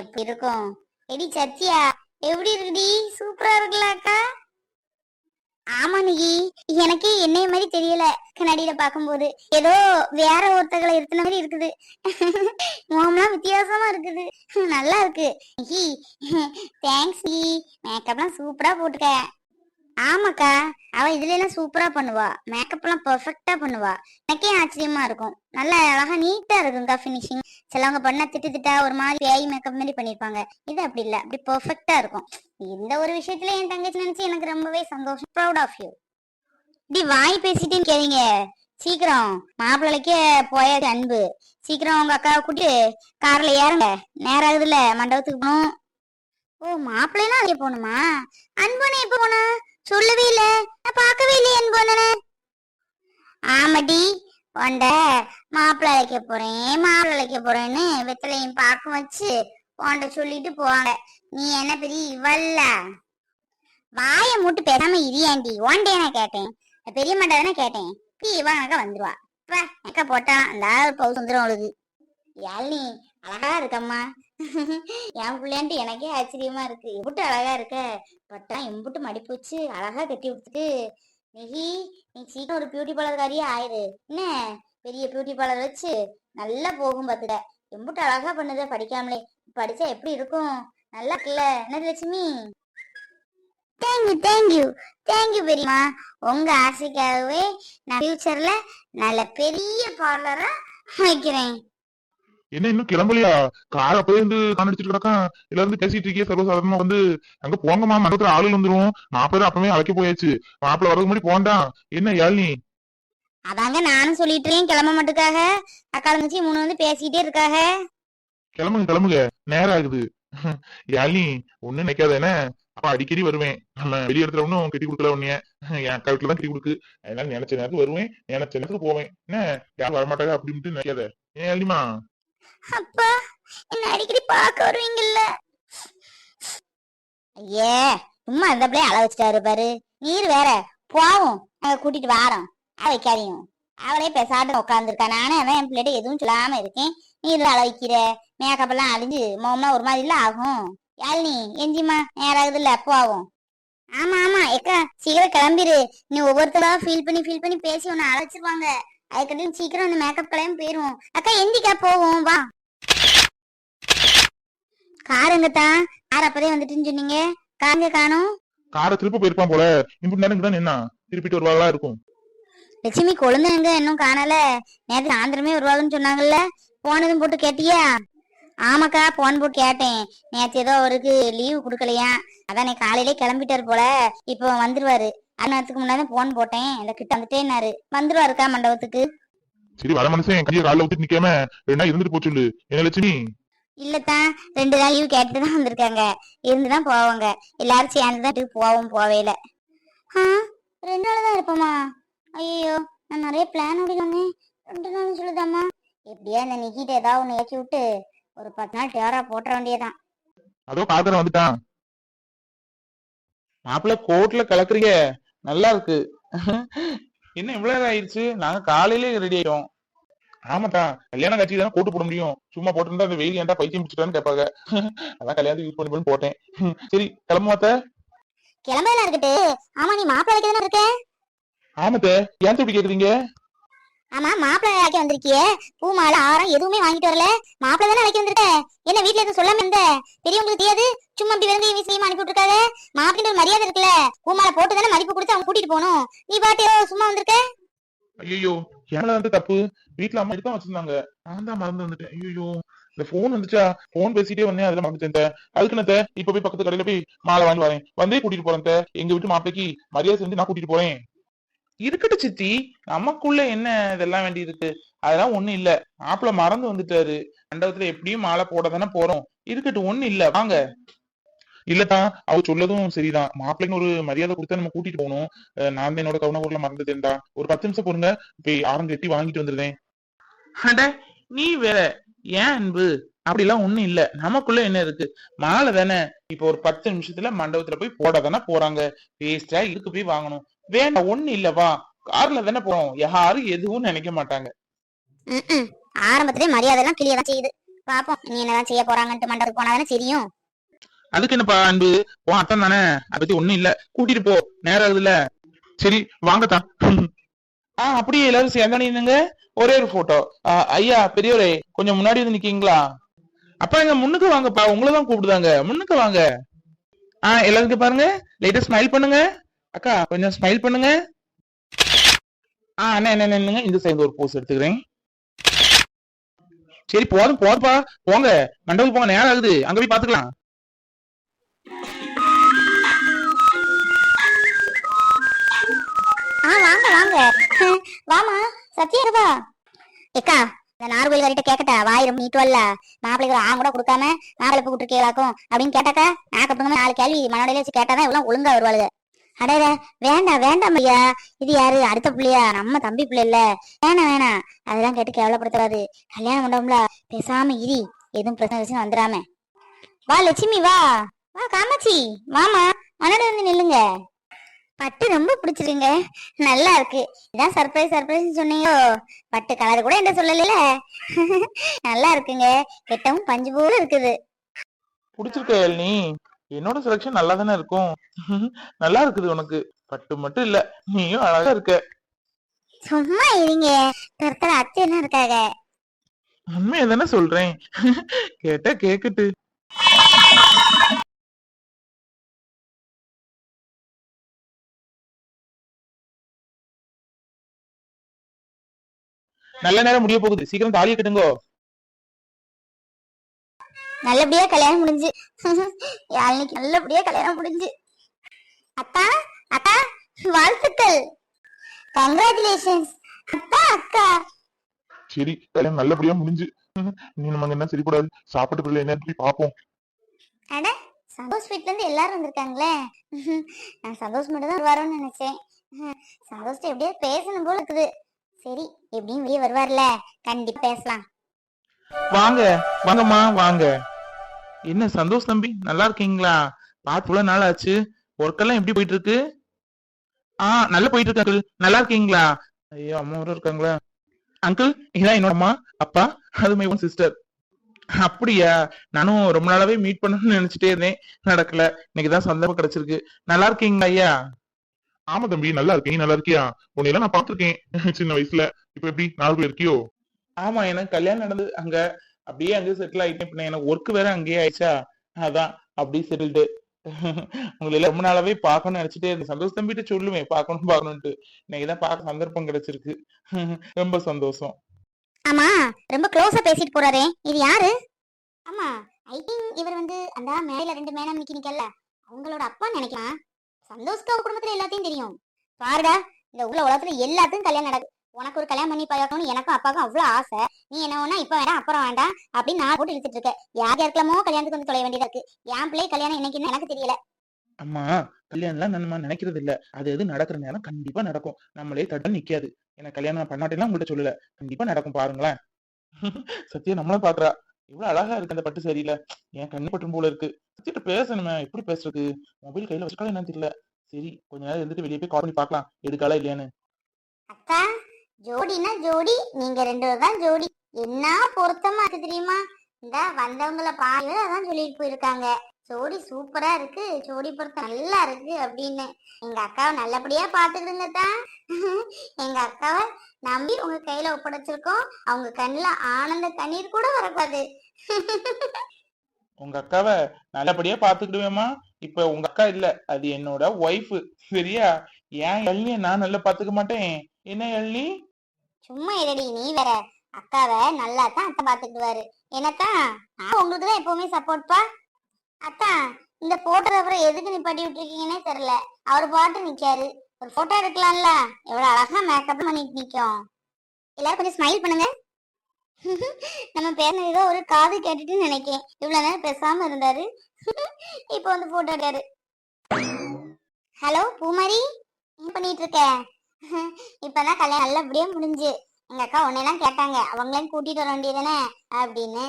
எப்படி இருக்கும்? எடி சத்யா எப்படி இருக்குடி? சூப்பரா இருக்குல்ல அக்கா? ஆமா நிகி எனக்கே என்னைய மாதிரி தெரியல. கண்ணாடியில பாக்கும்போது ஏதோ வேற ஒருத்தங்களை இருத்தின மாதிரி இருக்குது. முகம்லாம் வித்தியாசமா இருக்குது. நல்லா இருக்கு. நிகி தேங்க்ஸ் நிகி. மேக்கப்லாம் சூப்பரா போட்டுக்க ஆமாக்கா. அவ இதுல எல்லாம் சூப்பரா பண்ணுவா. மேக்கப் எல்லாம் பெர்ஃபெக்டா பண்ணுவா. எனக்கே ஆச்சரியமா இருக்கும். நல்லா அழகா நீட்டா இருக்குங்கக்கா ஃபினிஷிங் சிலவங்க பண்ண திட்டு திட்டா ஒரு மாதிரி ஏஐ மேக்கப் மாதிரி பண்ணிருப்பாங்க. இது அப்படி இல்ல. அப்படி பெர்ஃபெக்டா இருக்கும். இந்த ஒரு விஷயத்துல என் தங்கச்சி நினைச்சு எனக்கு ரொம்பவே சந்தோஷம். ப்ரௌட் ஆஃப் யூ இப்படி வாய் பேசிட்டு கேளுங்க சீக்கிரம். மாப்பிள்ளைக்கே போயாச்சு அன்பு. சீக்கிரம் உங்க அக்காவை கூட்டி கார்ல ஏறுங்க. நேரம் ஆகுதுல மண்டபத்துக்கு போகணும். ஓ மாப்பிள்ளைனா அங்கே போகணுமா? அன்புன்னு எப்போ போனா சொல்லவே இல்ல. நான் பார்க்கவே இல்லையே பொண்ணன ஆமாடி உண்ட மாப்பிள்ளை அழைக்க போறேன் மாப்பிள்ளை அழைக்க போறேன்னு வெத்தலையும் பார்க்க வச்சு உண்ட சொல்லிட்டு போவாங்க. நீ என்ன பெரிய இவல்ல? வாய மூட்டு பேசாம இரியாண்டி ஒன்டே நான் கேட்டேன். பெரிய மாட்டா தானே கேட்டேன். பி இவன் அக்கா வந்துருவா. இப்ப அக்கா போட்டான் அந்த ஒரு பவுஸ் வந்துடும் அவளுக்கு. யாழினி அழகா இருக்கம்மா. என் பிள்ளைன்ட்டு எனக்கே ஆச்சரியமா இருக்கு. எப்படி அழகா இருக்க. பட்டா எம்புட்டு மடிப்பு வச்சு அழகா கட்டி விட்டுட்டு நெகி நீ சீக்கிரம் ஒரு பியூட்டி பார்லர்காரியே ஆயிரு. என்ன? பெரிய பியூட்டி பார்லர் வச்சு நல்லா போகும் பாத்துக்க எம்புட்டு அழகா பண்ணுத படிக்காமலே. படிச்சா எப்படி இருக்கும்? நல்லா இருக்குல்ல. என்னது லட்சுமி? தேங்க்யூ தேங்க்யூ தேங்க்யூ பெரியம்மா. உங்க ஆசைக்காகவே நான் ஃபியூச்சர்ல நல்ல பெரிய பார்லரா வைக்கிறேன். என்ன இன்னும் கிளம்பலையா? கார் அப்பவே இருந்து காணடிச்சிட்டு கிடக்கான் இதுல இருந்து பேசிட்டு இருக்கே சர்வசாதாரணமா வந்து அங்க போங்கம்மா மண்டபத்துல ஆளுகள் வந்துரும். மாப்பிள்ளை அப்பவே அழைக்க போயாச்சு. மாப்பிள்ளை வரதுக்கு முன்னாடி போண்டா என்ன யாழினி? அதாங்க நானும் சொல்லிட்டு இருக்கேன். கிளம்ப மாட்டுக்காக. அக்கா தங்கச்சி மூணு வந்து பேசிக்கிட்டே இருக்காக. கிளம்புங்க கிளம்புங்க. நேரம் ஆகுது. யாழினி ஒண்ணு நினைக்காத என்ன? அப்ப அடிக்கடி வருவேன். நம்ம வெளிய இடத்துல ஒன்னும் கட்டி கொடுக்கல உன்னைய. என் அக்கா வீட்டுல தான் கட்டி கொடுக்கு. அதனால நினைச்ச நேரத்துக்கு வருவேன். நினைச்ச நேரத்துக்கு போவேன். என்ன? யாரும் வரமாட்டாங்க அப்படின்ட்டு நினைக்காத. ஏன் யாழினிமா? அப்பா என்ன அடிக்கடி பார்க்க வருவீங்கல்ல? ஐயே சும்மா அந்த பிள்ளைய அள வச்சுட்டாரு பாரு. நீர் வேற போவோம். நாங்க கூட்டிட்டு வாரோம். அவ வைக்காதீங்க. அவளே பேசாட்டு உட்காந்துருக்கா நானே அவன் என் பிள்ளைகிட்ட எதுவும் சொல்லாம இருக்கேன். நீர் அள வைக்கிற. மேக்கப் எல்லாம் அழிஞ்சு முகம்லாம் ஒரு மாதிரி இல்ல ஆகும். யாழினி எஞ்சிமா நேரம் இல்ல போவோம். ஆமா ஆமா எக்கா சீக்கிரம் கிளம்பிரு. நீ ஒவ்வொருத்தரா ஃபீல் பண்ணி ஃபீல் பண்ணி பேசி உன்னை அழைச்சிருவாங்க. அதுக்கடையும் சீக்கிரம் அந்த மேக்கப் கலையும் போயிருவோம். அக்கா எந்திக்கா போவோம் வா. காருங்கத்தான் கார் அப்பதே வந்துட்டுன்னு சொன்னீங்க. காருங்க காணும். காரை திருப்ப போயிருப்பான் போல. இப்படி நேரம் தான் என்ன திருப்பிட்டு வருவாங்களா இருக்கும். லட்சுமி கொழுந்தங்க இன்னும் காணல. நேற்று சாயந்தரமே வருவாங்கன்னு சொன்னாங்கல்ல. போனதும் போட்டு கேட்டியா? ஆமாக்கா போன் போட்டு கேட்டேன். நேற்று ஏதோ அவருக்கு லீவு கொடுக்கலையா? அதான் காலையிலே கிளம்பிட்டாரு போல. இப்போ வந்துருவாரு. அரை நேரத்துக்கு முன்னாடி போன் போட்டேன். இந்த கிட்ட வந்துட்டேன்னாரு. வந்துருவாருக்கா மண்டபத்துக்கு? சரி வர மனுஷன் கையை காலில் நிக்காம ரெண்டா இருந்துட்டு போச்சு சொல்லு. என்ன லட்சுமி? இல்லத்தான் ரெண்டு நாள் லீவ் கேட்டு தான் வந்திருக்காங்க. இருந்துதான் போவாங்க. எல்லாரும் சேர்ந்து தான் போவோம் போவேல ஆ ரெண்டு நாள் தான் இருப்போமா? ஐயோ நான் நிறைய பிளான் ஓடிக்கோங்க ரெண்டு நாள் சொல்லுதாம்மா. எப்படியா இந்த நிக்கிட்ட ஏதாவது ஒன்று ஏற்றி விட்டு ஒரு பத்து நாள் டேரா போட்டுற வேண்டியதான் அதோ காதரன் வந்துட்டான். மாப்பிள்ள கோட்ல கலக்குறீங்க. நல்லா இருக்கு. என்ன இவ்வளவு நேரம் ஆயிடுச்சு? நாங்க காலையிலே ரெடி ஆயிட்டோம். ஆமாட்டா கல்யாணம் கட்சி தானே கோட்டு போட முடியும். சும்மா போட்டிருந்தா அந்த வெயில் ஏன்டா பைத்தியம் பிடிச்சிட்டான்னு கேட்பாங்க. அதான் கல்யாணத்துக்கு யூஸ் பண்ணி பண்ணி போட்டேன். சரி கிளம்புமாத்த கிளம்பலாம் இருக்கட்டு ஆமா நீ மாப்பிள்ளை வைக்க தானே இருக்க. ஆமாத்த ஏன் இப்படி கேக்குறீங்க? ஆமா மாப்பிள்ளை வைக்க வந்திருக்கியே. பூ மாலை ஆரம் எதுவுமே வாங்கிட்டு வரல. மாப்பிள்ளை தானே வைக்க வந்திருக்க? என்ன வீட்டுல எதுவும் சொல்லாம இருந்த? பெரியவங்களுக்கு தெரியாது. சும்மா அப்படி வந்து விஷயமா அனுப்பி விட்டுருக்காங்க மாப்பிள்ள ஒரு மரியாதை இருக்குல்ல. பூ மாலை போட்டு தானே மதிப்பு கொடுத்து அவங்க கூட்டிட்டு போகணும். நீ பாட்டு சும்மா வந்திருக்க? ஐயோ என்ன வந்து தப்பு? வீட்டுல அம்மா தான் வச்சிருந்தாங்க. நான் தான் மறந்து வந்துட்டேன். ஐயோ இந்த போன் வந்துச்சா? போன் பேசிட்டே வந்தேன் அதுல மறந்துட்டேன் அதுக்கு நான் இப்ப போய் பக்கத்து கடையில போய் மாலை வாங்கி வரேன். வந்தே கூட்டிட்டு போறேன் எங்க வீட்டு மாப்பிளைக்கு மரியாதை செஞ்சு நான் கூட்டிட்டு போறேன். இருக்கட்டும் சித்தி. நமக்குள்ள என்ன இதெல்லாம் வேண்டி இருக்கு? அதெல்லாம் ஒண்ணும் இல்ல. மாப்பிள்ள மறந்து வந்துட்டாரு. மண்டபத்துல எப்படியும் மாலை போட தானே போறோம். இருக்கட்டும் ஒண்ணு இல்ல. வாங்க. இல்லதான் அவ சொல்லதும் சரிதான். மாப்பிள்ளைன்னு ஒரு மரியாதை கொடுத்தா நம்ம கூட்டிட்டு போகணும். நான் தான் என்னோட கவன ஊர்ல மறந்துட்டேன்டா. ஒரு பத்து நிமிஷம் பொறுங்க. போய் ஆரம் கட்டி வாங்கிட்டு வந்துருந்தேன் அட நீ வேற. ஏன் அன்பு? அப்படிலாம் ஒண்ணும் இல்ல. நமக்குள்ள என்ன இருக்கு? மாலை தானே. இப்ப ஒரு பத்து நிமிஷத்துல மண்டபத்துல போய் போட தானே போறாங்க. வேஸ்டா இருக்கு போய் வாங்கணும். வேண்டாம் ஒண்ணு இல்ல வா கார்ல தானே போறோம். யாரும் எதுவும் நினைக்க மாட்டாங்க. ஆரம்பத்திலே மரியாதை எல்லாம் கிளிய தான் செய்யுது. பாப்போம். நீ என்னதான் செய்ய போறாங்கன்ட்டு மண்டபத்துக்கு போனாதானே தெரியும். அதுக்கு என்னப்பா அன்பு? உன் அத்தான் தானே? அதை பத்தி ஒண்ணும் இல்ல. கூட்டிட்டு போ. நேரம் ஆகுதுல்ல. சரி வாங்கத்தான் ஆ அப்படியே எல்லாரும் சேர்ந்தா நின்னுங்க ஒரே ஒரு போட்டோ ஐயா பெரியவரே கொஞ்சம் முன்னாடி வந்து நிக்கீங்களா? அப்பா எங்க முன்னுக்கு வாங்கப்பா. உங்களை தான் கூப்பிடுதாங்க. முன்னுக்கு வாங்க. ஆ எல்லாருக்கும் பாருங்க. லைட்டா ஸ்மைல் பண்ணுங்க. அக்கா கொஞ்சம் ஸ்மைல் பண்ணுங்க. ஆ அண்ணா என்ன என்னங்க இந்த சைடு ஒரு போஸ் எடுத்துக்கிறேன். சரி போதும் போறப்பா போங்க. மண்டபம் போங்க. நேரம் ஆகுது. அங்க போய் பாத்துக்கலாம். ஆ வாங்க வாங்க. வாமா சத்யா இருப்பா ஏக்கா இந்த நார்கோயில் வரைட்ட கேக்கட்டா. வாய் ரொம்ப நீட்டுவல்ல மாப்பிள்ளைக்கு ஆ கூட கொடுக்காம மாப்பிள்ளை கூப்பிட்டுருக்கீங்களாக்கும் அப்படின்னு கேட்டாக்கா நாக்கப்புறமா நாலு கேள்வி மனோடையில வச்சு கேட்டாதான் இவ்வளவு ஒழுங்கா வருவாளுங்க அடட வேண்டாம் வேண்டாம் ஐயா இது யாரு? அடுத்த பிள்ளையா? நம்ம தம்பி பிள்ளை இல்ல. வேணாம் வேணாம் அதெல்லாம் கேட்டு கேவலப்படுத்தக்கூடாது கல்யாணம் பண்ணோம்ல பேசாம இரி. எதுவும் பிரச்சனை வச்சு வந்துடாம. வா லட்சுமி வா. வா காமாட்சி. மாமா மனோட வந்து நில்லுங்க. பட்டு ரொம்ப பிடிச்சிருங்க நல்லா இருக்கு. இதான் சர்ப்ரைஸ் சர்ப்ரைஸ் சொன்னீங்க. பட்டு கலர் கூட என்ன சொல்லல நல்லா இருக்குங்க. கெட்டவும் பஞ்சு போல இருக்குது. பிடிச்சிருக்க நீ என்னோட செலக்ஷன் நல்லா தானே இருக்கும். நல்லா இருக்குது உனக்கு. பட்டு மட்டும் இல்ல நீயும் அழகா இருக்க. சும்மா இருங்க. தரத்தர அத்தை என்ன இருக்காங்க? உண்மையை தானே சொல்றேன். கேட்டா கேக்கட்டு. நல்ல நேரம் முடிய போகுது. சீக்கிரம் தாலியை கட்டுங்கோ. நல்லபடியா கல்யாணம் முடிஞ்சு யாழ்னிக்கு நல்லபடியா கல்யாணம் முடிஞ்சு. அத்தா அத்தா வாழ்த்துக்கள். கங்க்ராச்சுலேஷன்ஸ் அத்தா அக்கா. சரி கல்யாணம் நல்லபடியா முடிஞ்சு. நீ நமக்கு என்ன சரிக்கூடாது சாப்பிட்டு பிள்ளை என்ன போய் பாப்போம் அட சந்தோஷ் வீட்ல இருந்து எல்லாரும் வந்திருக்காங்களே. நான் சந்தோஷ் மட்டும் தான் வருவாரோன்னு நினைச்சேன். சந்தோஷ்ட எப்படியோ பேசணும் போல இருக்குது. சரி எப்படியும் வெளியே வருவார்ல. கண்டிப்பா பேசலாம். வாங்க வாங்கம்மா வாங்க. என்ன சந்தோஷ் தம்பி நல்லா இருக்கீங்களா? பார்த்து இவ்வளவு நாள் ஆச்சு. ஒர்க் எல்லாம் எப்படி போயிட்டு இருக்கு? ஆ நல்லா போயிட்டு இருக்கு அங்கிள் நல்லா இருக்கீங்களா? ஐயோ அம்மா வர இருக்காங்களா? அங்கிள் இதான் என்னோட அம்மா அப்பா அது மை சிஸ்டர் அப்படியா? நானும் ரொம்ப நாளாவே மீட் பண்ணணும்னு நினைச்சிட்டே இருந்தேன். நடக்கல. இன்னைக்குதான் சந்தர்ப்பம் கிடைச்சிருக்கு. நல்லா இருக்கீங்களா ஐயா? ஆமா தம்பி நல்லா இருக்கேன். நீ நல்லா இருக்கியா? உன்னையெல்லாம் நான் பாத்திருக்கேன் சின்ன வயசுல. இப்ப எப்படி? நாலு இருக்கியோ? ஆமா எனக்கு கல்யாணம் நடந்தது அங்க. அப்படியே அங்கேயே செட்டில் ஆகிட்டேன் இப்ப எனக்கு ஒர்க் வேற அங்கேயே ஆயிடுச்சா? அதான் அப்படியே செட்டில்டு உங்களை எல்லாம் ரொம்ப நாளாவே பார்க்கணும்னு நினைச்சிட்டே இருந்தேன். சந்தோஷ் தம்பிட்டு சொல்லுவேன் பார்க்கணும் பார்க்கணும்ட்டு இன்னைக்கு தான் பார்க்க சந்தர்ப்பம் கிடைச்சிருக்கு. ரொம்ப சந்தோஷம். ஆமா ரொம்ப க்ளோஸா பேசிட்டு போறாரே. இது யாரு? ஆமா ஐ திங்க் இவர் வந்து அந்த மேல ரெண்டு மேனம் நிக்கி நிக்கல அவங்களோட அப்பா நினைக்கலாம். சந்தோஷ்க்கு அவர் குடும்பத்துல எல்லாத்தையும் தெரியும். பாருடா இந்த உள்ள உலகத்துல எல்லாத்துக்கும் கல்யாணம் நடக்கு உனக்கு ஒரு கல்யாணம் பண்ணி பார்க்கணும்னு எனக்கும் அப்பாவுக்கும் அவ்வளவு ஆசை. நீ என்ன வேணா இப்ப வேண்டாம் அப்புறம் வேண்டாம் அப்படின்னு நான் போட்டு இழுத்துட்டு இருக்க யார் யாருக்கலாமோ கல்யாணத்துக்கு வந்து தொலைய வேண்டியதா இருக்கு. என் பிள்ளை கல்யாணம் என்னைக்குன்னு எனக்கு தெரியல. அம்மா கல்யாணம்லாம் நம்ம நினைக்கிறது இல்ல. அது எது நடக்கிற நேரம் கண்டிப்பா நடக்கும். நம்மளே தட்ட நிக்காது. எனக்கு கல்யாணம் பண்ணாட்டேலாம் உங்கள்ட்ட சொல்லல. கண்டிப்பா நடக்கும் பாருங்களேன். சத்யா நம்மள பாக்குறா. இவ்வளவு அழகா இருக்கு அந்த பட்டு சரியில்ல என் கண்ணு பட்டும் போல இருக்கு. சத்தியிட்ட பேசணுமே எப்படி பேசுறது? மொபைல் கையில வச்சுக்கலாம் என்னன்னு தெரியல. சரி கொஞ்ச நேரம் இருந்துட்டு வெளியே போய் கால் பண்ணி பார்க்கலாம். எடுக்காலா இல்லையான்னு. அக்கா ஜோடினா ஜோடி நீங்க ரெண்டு பேரும் தான் ஜோடி. என்ன பொருத்தமா இருக்கு தெரியுமா? இந்த வந்தவங்கள பாரு அதான் சொல்லிட்டு போயிருக்காங்க. ஜோடி சூப்பரா இருக்கு ஜோடி பொருத்தம் நல்லா இருக்கு அப்படின்னு. எங்க அக்காவை நல்லபடியா பாத்துக்கிடுங்க தான் எங்க அக்காவை நம்பி உங்க கையில ஒப்படைச்சிருக்கோம். அவங்க கண்ணுல ஆனந்த கண்ணீர் கூட வரக்கூடாது. உங்க அக்காவை நல்லபடியா பாத்துக்கிடுவேமா இப்ப உங்க அக்கா இல்ல அது என்னோட ஒய்ஃப் சரியா? ஏன் எழினிய நான் நல்லா பாத்துக்க மாட்டேன்? என்ன எழினி சும்மா இருடி நீ வேற. அக்காவை நல்லா தான் அத்தை பாத்துக்குவாரு என்னத்தான் நான் உங்களுக்கு தான் எப்பவுமே சப்போர்ட்பா அத்தா இந்த போட்டோகிராஃபரை எதுக்கு நிப்பாட்டி விட்டுருக்கீங்கன்னே தெரியல. அவர் பாட்டு நிக்காரு. ஒரு போட்டோ எடுக்கலாம்ல. எவ்வளவு அழகா மேக்கப் பண்ணிட்டு நிக்கும். எல்லாரும் கொஞ்சம் ஸ்மைல் பண்ணுங்க. நம்ம பேசினது ஏதோ ஒரு காது கேட்டுட்டு நினைக்கேன். இவ்வளவு நேரம் பேசாம இருந்தாரு. இப்போ வந்து போட்டோ எடுக்காரு ஹலோ பூமாரி என்ன பண்ணிட்டு இருக்க? இப்பதான் கல்யாணம் நல்லபடியா முடிஞ்சு. எங்க அக்கா உன்னையெல்லாம் கேட்டாங்க. அவங்களையும் கூட்டிட்டு வர வேண்டியதானே அப்படின்னு.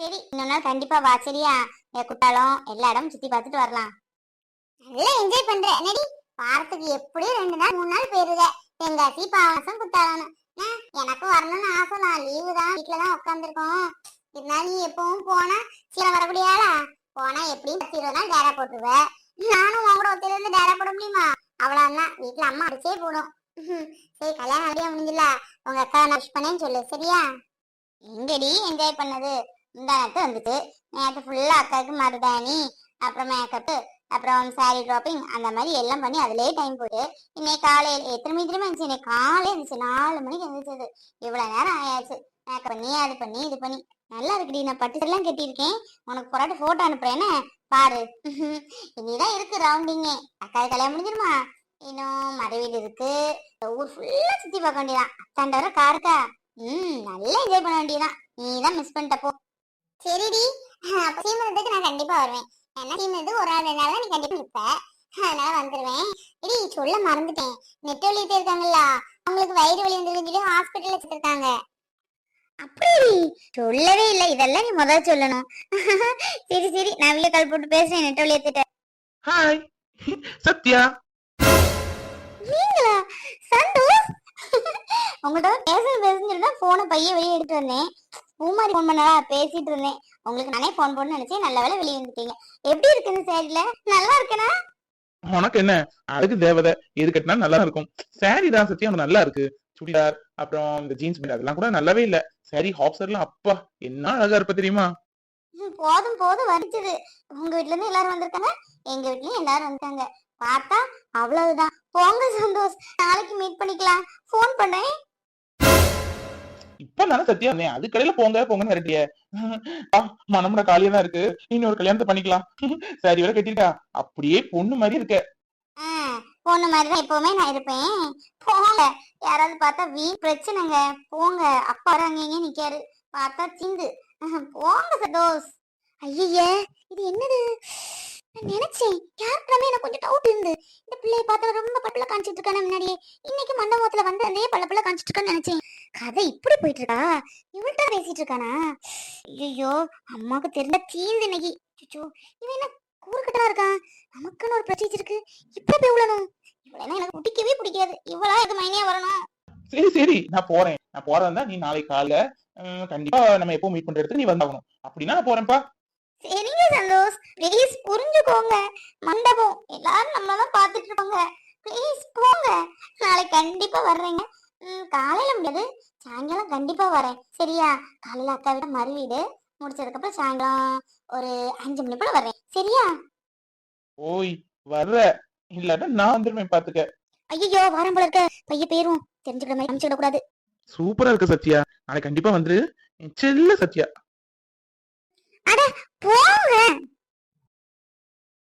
சரி இன்னொரு நாள் கண்டிப்பா வா. சரியா? என் குட்டாலம் எல்லா இடமும் சுத்தி பார்த்துட்டு வரலாம். நல்லா என்ஜாய் பண்ற. என்னடி? வாரத்துக்கு எப்படியும் ரெண்டு நாள் மூணு நாள் போயிருத தெங்காசி பாவாசம் குத்தாளணும் எனக்கும் வரணும்னு ஆசை தான் லீவு தான். வீட்டுல தான் உட்காந்துருக்கோம் இருந்தாலும் நீ எப்பவும் போனா சீக்கிரம் வரக்கூடியாளா போனா எப்படியும் பத்து இருபது நாள் டேரா போட்டுருவ. நானும் உன் கூட ஒத்தையில இருந்து டேரா போட முடியுமா? அவ்வளவுதான். வீட்டுல அம்மா அடிச்சே போடும். சரி கல்யாணம் அப்படியே முடிஞ்சல உங்க அக்கா நான் விஷ் பண்ணேன்னு சொல்லு சரியா? எங்கடி என்ஜாய் பண்ணது? இந்த நேரத்து வந்துட்டு நேற்று ஃபுல்லா அக்காவுக்கு மருதாணி அப்புறம் மேக்கப்பு அப்புறம் சாரி ட்ராப்பிங் அந்த மாதிரி எல்லாம் பண்ணி அதுலயே டைம் போட்டு இன்னைக்கு காலையில் எத்தனை மணி திரும்ப இருந்துச்சு? இன்னைக்கு காலையில இருந்துச்சு நாலு மணிக்கு இருந்துச்சு இவ்வளவு நேரம் ஆயாச்சு. மேக்கப் பண்ணி அது பண்ணி இது பண்ணி. நல்லா இருக்குடி நான் பட்டு எல்லாம் கட்டியிருக்கேன். உனக்கு போராட்டு போட்டோ அனுப்புறேன்னு பாரு. இனிதான் இருக்கு ரவுண்டிங்கே அக்கா கல்யாணம் முடிஞ்சிருமா? இன்னும் மறைவீடு இருக்கு. இந்த ஊர் ஃபுல்லா சுத்தி பார்க்க வேண்டியதான் அத்தாண்ட வர காருக்கா ம் நல்லா என்ஜாய் பண்ண வேண்டியதான் நீ தான் மிஸ் பண்ணிட்டப்போ சரிடி. அப்ப சீமந்தத்துக்கு நான் கண்டிப்பா வருவேன். ஏன்னா சீமந்தத்துக்கு ஒரு ஆள் ரெண்டு நாள் தான் நீ கண்டிப்பா நிற்ப அதனால வந்துருவேன். இடி சொல்ல மறந்துட்டேன். நெட் வழி இருக்காங்கல்ல அவங்களுக்கு வயிறு வலி வந்து சொல்லி வச்சிருக்காங்க. அப்படி சொல்லவே இல்லை. இதெல்லாம் நீ முதல்ல சொல்லணும். சரி சரி. நான் வீடியோ கால் போட்டு பேசுறேன். நெட் வழி ஹாய் சத்யா. நீங்களா? சந்தோஷ். உங்கள்கிட்ட பேச பேசுன்னு போனை பைய வெளியே எடுத்து வந்தேன். பூமாரி ஃபோன் பண்ணா பேசிட்டு இருந்தேன். உங்களுக்கு நானே ஃபோன் பண்ணு நினைச்சேன் நல்ல வேலை வெளியே வந்துட்டீங்க. எப்படி இருக்கு இந்த நல்லா இருக்கனா? உனக்கு என்ன? அழகு தேவதை. எது கட்டினா நல்லா இருக்கும். சாரி தான் உனக்கு நல்லா இருக்கு. சுடிதார் அப்புறம் இந்த ஜீன்ஸ் பேண்ட் அதெல்லாம் கூட நல்லாவே இல்ல. சாரி ஹாப்ஸர்லாம் அப்பா என்ன அழகா இருப்ப தெரியுமா? போதும் போதும். வடிச்சது உங்க வீட்ல இருந்து எல்லாரும் வந்திருக்காங்க. எங்க வீட்லயும் எல்லாரும் வந்திருக்காங்க பார்த்தா அவ்வளவுதான். போங்க சந்தோஷ். நாளைக்கு மீட் பண்ணிக்கலாம். ஃபோன் பண்ணேன் இப்ப நானே சத்யா வந்தேன். அது கடையில போங்க போங்கன்னு விரட்டிய மனமுட காலியா தான் இருக்கு இன்னொரு கல்யாணத்தை பண்ணிக்கலாம். சாரி வேற கட்டிருக்கா அப்படியே பொண்ணு மாதிரி இருக்க. பொண்ணு மாதிரி தான் எப்பவுமே நான் இருப்பேன். போங்க. யாராவது பார்த்தா வீண் பிரச்சனைங்க. போங்க. அப்பா அங்க இங்க நிக்காரு. பார்த்தா சிந்து போங்க சதோஷ் ஐய இது என்னது? நான் நினைச்சேன். யாருக்குமே எனக்கு கொஞ்சம் டவுட் இருந்து இந்த பிள்ளைய பார்த்தா ரொம்ப பப்பல காமிச்சிட்டு இருக்கானே முன்னாடியே. இன்னைக்கு மண்டபத்துல வந்து அதே பல்ல காமிச்சிட்டு இருக்கான்னு நினைச்சேன். கதை இப்படி போயிட்டு இருக்கா? இவள்கிட்ட பேசிட்டு இருக்கானா? ஐயோ அம்மாவுக்கு தெரிஞ்ச தீந்து இன்னைக்கு. சுச்சோ இவன் என்ன கூறுகிட்டா இருக்கான்? நமக்குன்னு ஒரு பிரச்சனை இருக்கு இப்ப போய் விழணும் இவளெல்லாம் எனக்கு பிடிக்கவே பிடிக்காது. இவளா எனக்கு மைனியா வரணும்? சரி சரி நான் போறேன். நான் போறதா நீ நாளைக்கு காலைல கண்டிப்பா நம்ம எப்போ மீட் பண்ற இடத்துக்கு நீ வந்தாகணும். அப்படின்னா நான் போறேன்ப்பா. சரிங்க சந்தோஷ். ப்ளீஸ் புரிஞ்சுக்கோங்க. மண்டபம். எல்லாரும் நம்ம தான் பாத்துட்டு இருப்பாங்க ப்ளீஸ் போங்க. நாளைக்கு கண்டிப்பா வர்றேங்க. ம், காலையில முடியாது. சாயங்காலம் கண்டிப்பா வரேன். சரியா? காலையில அக்கா விட மறு வீடு. முடிச்சதுக்கு அப்புறம் சாயங்காலம் ஒரு அஞ்சு மணி போல வரேன் சரியா? ஓய் வர்ற. இல்லாட்டா நான் வந்துருவேன் பாத்துக்க ஐயோ வாரம் போல இருக்க. பைய பேரும் தெரிஞ்சுக்கிற மாதிரி அமைச்சுக்கிட கூடாது. சூப்பரா இருக்கு சத்யா. நாளைக்கு கண்டிப்பா வந்துரு. செல்ல சத்யா. போங்க